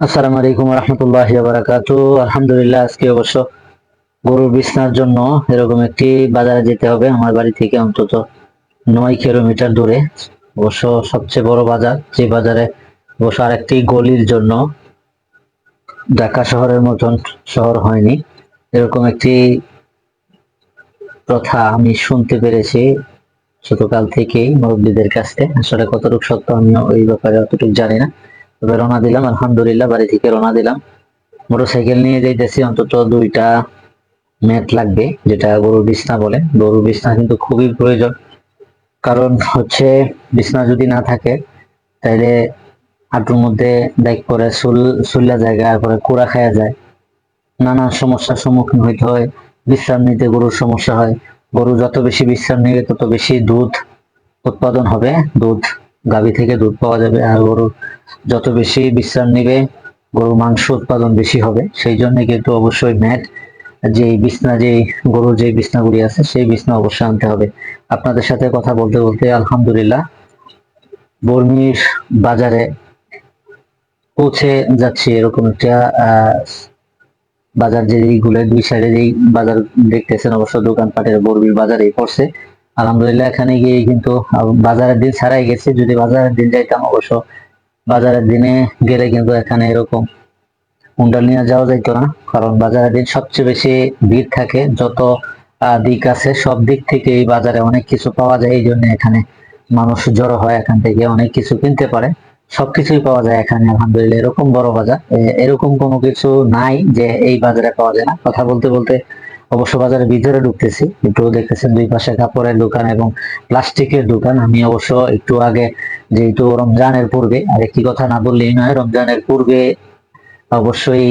আসসালামু আলাইকুম রহমতুল্লাহ বারাকাতু আলহামদুলিল্লাহ, আজকে অবশ্য গরুর বিছনার জন্য এরকম একটি বাজারে যেতে হবে। আমার বাড়ি থেকে অন্তত নয় কিলোমিটার দূরে। অবশ্য সবচেয়ে বড় বাজার, যে বাজারে অবশ্য আরেকটি গলির জন্য ঢাকা শহরের মতন শহর হয়নি। এরকম একটি কথা আমি শুনতে পেরেছি ছোটকাল থেকেই মুরব্বীদের কাছ থেকে। আসলে কতটুকু সত্য আমি ওই ব্যাপারে অতটুকু জানি না। তবে রওনা দিলাম, আলহামদুলিল্লাহ, বাড়ি থেকে রওনা দিলাম। মোটরসাইকেল নিয়ে যাইতেছি, অন্তত দুইটা ম্যাট লাগবে, যেটা গরুর বিছনা বলে। গরুর বিছনা কিন্তু খুবই প্রয়োজন। কারণ হচ্ছে, বিছনা যদি না থাকে তাহলে হাঁটুর মধ্যে দেখ পরে সুল সুল্লা জায়গা পরে কুড়া খাওয়া যায়। নানা সমস্যার সম্মুখীন হইতে হয়, বিশ্রাম নিতে গরুর সমস্যা হয়। গরু যত বেশি বিশ্রাম নেবে, তত বেশি দুধ উৎপাদন হবে, দুধ গাভী থেকে দুধ পাওয়া যাবে আর গরুর যত বেশি বিশ্রাম নেবে, গরুর মাংস উৎপাদন বেশি হবে। সেই জন্য কিন্তু অবশ্যই ম্যাট যে বিছনা যে গরুর যে বিছনাগুলি আছে, সেই বিছনা অবশ্যই আনতে হবে। আপনাদের সাথে কথা বলতে বলতে আলহামদুলিল্লাহ বর্মির বাজারে পৌঁছে যাচ্ছি এরকম একটা বাজার যে এইগুলো দুই সাইডে যেই বাজার দেখতেছেন, অবশ্য দোকানপাটের বর্মির বাজারেই পড়ছে। আলহামদুলিল্লাহ, এখানে গিয়ে কিন্তু বাজারের দিন ছাড়াই গেছি। যদি বাজারের দিন যাইতাম অবশ্য বাজারের দিনে গেলে কিন্তু এখানে এরকম কুন্ডাল নিয়ে যাওয়া যাইতো না। কারণ বাজারের দিন সবচেয়ে বেশি ভিড় থাকে। যত দিক আছে, সব দিক থেকে এই বাজারে অনেক কিছু পাওয়া যায়। এই জন্য এখানে মানুষ জড়ো হয়, এখান থেকে অনেক কিছু কিনতে পারে। সবকিছুই পাওয়া যায় এখানে, আলহামদুলিল্লাহ। এরকম বড় বাজার। এরকম কোনো কিছু নাই যে এই বাজারে পাওয়া যায় না। কথা বলতে বলতে অবশ্য বাজারের ভিতরে ঢুকতেছি, একটু দেখতেছেন দুই পাশে কাপড়ের দোকান এবং প্লাস্টিকের দোকান। আমি অবশ্য একটু আগে যেহেতু রমজানের পূর্বে, আর একটি কথা না বললেই নয়, রমজানের পূর্বে অবশ্যই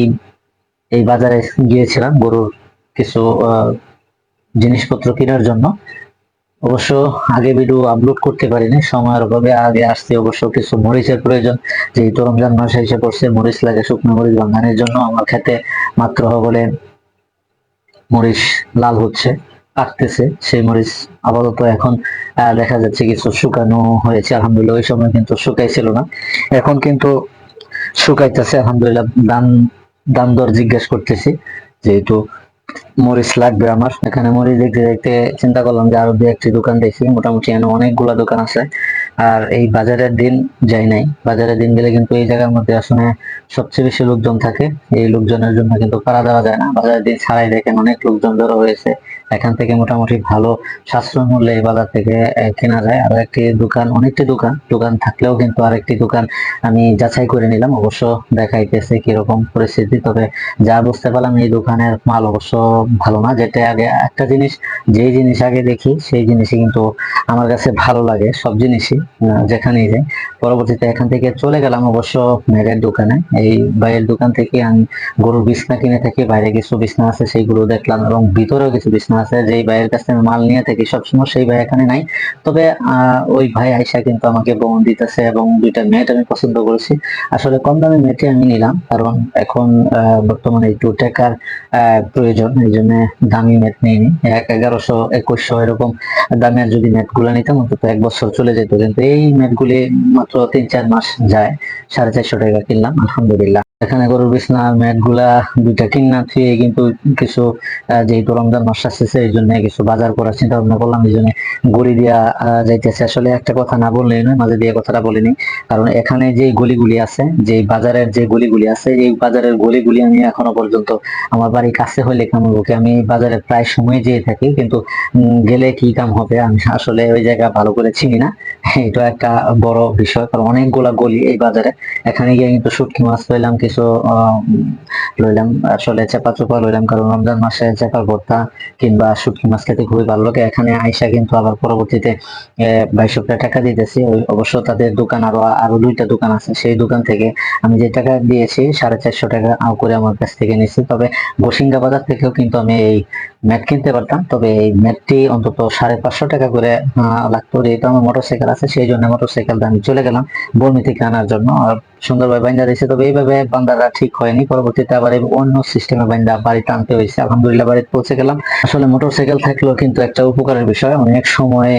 এই বাজারে গিয়েছিলাম গরুর কিছু জিনিসপত্র কেনার জন্য। অবশ্য আগে ভিডিও আপলোড করতে পারিনি, সময়ের অভাবে আগে আসতে অবশ্য কিছু মরিচের প্রয়োজন। যেহেতু রমজান মাস এসে পড়ছে, মরিচ লাগে শুকনো মরিচ বাঙানির জন্য। আমার খেতে মাত্র বলে মরিচ লাল হচ্ছে পাকতেছে সেই মরিচ আপাতত এখন দেখা যাচ্ছে কিছু শুকানো হয়েছে। আলহামদুলিল্লাহ, ওই সময় কিন্তু শুকাইছিল না। এখন কিন্তু শুকাইতেছে, আলহামদুলিল্লাহ। দাম দাম দর জিজ্ঞেস করতেছি, যেহেতু মরিচ লাগবে আমার। এখানে মরিচ দেখতে দেখতে চিন্তা করলাম যে আরও দু একটি দোকান দেখি। মোটামুটি এখানে অনেকগুলা দোকান আছে। আর এই বাজারের দিন যাই নাই। বাজারের দিন গেলে কিন্তু এই জায়গার মধ্যে আসলে সবচেয়ে বেশি লোকজন থাকে। এই লোকজনের জন্য কিন্তু পাড়া দেওয়া যায় না। বাজারের দিন ছাড়াই দেখেন অনেক লোকজন জড়ো হয়েছে। এখান থেকে মোটামুটি ভালো সাশ্রয় মূল্যে এই বাজার থেকে কেনা যায়। আর একটি দোকান, অনেকটি দোকান দোকান থাকলেও কিন্তু আরেকটি দোকান আমি যাচাই করে নিলাম। অবশ্য দেখাইতেছে কীরকম পরিস্থিতি, তবে যা বুঝতে পারলাম এই দোকানের মাল অবশ্য ভালো না। যেটা আগে একটা জিনিস, যেই জিনিস আগে দেখি, সেই জিনিসই কিন্তু আমার কাছে ভালো লাগে। সব জিনিসই যেখানেই যাই। পরবর্তীতে এখান থেকে চলে গেলাম অবশ্য মেয়ের দোকানে। এই বাইরের দোকান থেকে আমি গরুর বিছনা কিনে থাকি, বাইরে কিছু বিছনা আছে, সেইগুলো দেখলাম এবং ভিতরেও কিছু বিছনা আছে। যেই ভাইয়ের কাছে আমি মাল নিয়ে থাকি, সবসময় সেই ভাই এখানে নাই। তবে ওই ভাই আইসা কিন্তু আমাকে বোন দিতেছে এবং দুইটা ম্যাট আমি পছন্দ করেছি। আসলে কম দামে ম্যাটই আমি নিলাম, কারণ এখন বর্তমানে একটু টাকার প্রয়োজন। এই জন্য দামি ম্যাট নিইনি। এক এগারোশো, একুশশো এরকম দামের যদি ম্যাটগুলো নিতাম, অন্তত এক বছর চলে যেত কিন্তু এই ম্যাটগুলি মাত্র তিন চার মাস যায় সাড়ে চারশো টাকা কিনলাম আলহামদুলিল্লাহ। এখানে গরুর বিছনা ম্যাটগুলা দুইটা কিনা থুয়ে কিন্তু কিছু যেহেতু রমজান মাস আসতেছে, এই জন্য কিছু বাজার করার চিন্তা ভাবনা করলাম, এই জন্য গড়ি দিয়া যাইতেছে। আসলে একটা কথা না বললেই নয়, মাঝে দিয়ে কথাটা বলিনি কারণ এখানে যে গলিগুলি আছে, যে বাজারের যে গলিগুলি আছে, এই বাজারের গলিগুলি আমি এখনও পর্যন্ত আমার বাড়ির কাছে হলে কেমন হোক আমি বাজারে প্রায় সময় যেয়ে থাকি, কিন্তু গেলে কি কাম হবে আমি আসলে ওই জায়গা ভালো করে চিনি না। এটা একটা বড় বিষয়, কারণ অনেকগুলা গলি এই বাজারে। এখানে গিয়ে কিন্তু শুটকি মাছ লইলাম কিছু লইলাম আসলে চেপা চোপা লইলাম, কারণ রমজান মাসে চেপার ভর্তা কিংবা শুটকি মাছ খেতে খুবই ভালো লাগে। এখানে আইসা কিন্তু আবার পরবর্তীতে বাইশো টাকা দিতেছি। ওই অবশ্য তাদের দোকান আরও আরও দুইটা দোকান আছে। সেই দোকান থেকে আমি যে টাকা দিয়েছি, সাড়ে চারশো টাকা করে আমার কাছ থেকে নিচ্ছি তবে গোসিঙ্গা বাজার থেকেও কিন্তু আমি এই ম্যাট কিনতে পারতাম। তবে এই ম্যাটটি অন্তত সাড়ে পাঁচশো টাকা করে লাগতো। যেহেতু আমার মোটরসাইকেল আছে, সেই জন্য মোটরসাইকেল দিয়ে আমি চলে গেলাম বর্মি থেকে আনার জন্য। আর সুন্দরভাবে বান্ধা দিয়েছে তবে এইভাবে বান্দাটা ঠিক হয়নি। পরবর্তীতে আবার অন্য সিস্টেমে বান্ধা বাড়িতে আনতে হয়েছে। আলহামদুলিল্লাহ বাড়িতে পৌঁছে গেলাম। আসলে মোটরসাইকেল থাকলেও কিন্তু একটা উপকারের বিষয়। অনেক সময়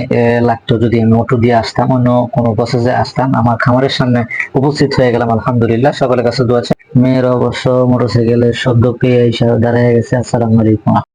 লাগতো যদি আমি অটো দিয়ে আসতাম, অন্য কোনো প্রসেসে আসতাম। আমার খামারের সামনে উপস্থিত হয়ে গেলাম, আলহামদুলিল্লাহ। সকলের কাছে দোয়া চাই। মেয়ের অবশ্য মোটরসাইকেলের শব্দ পেয়ে দাঁড়িয়ে গেছে। আসসালামু আলাইকুম।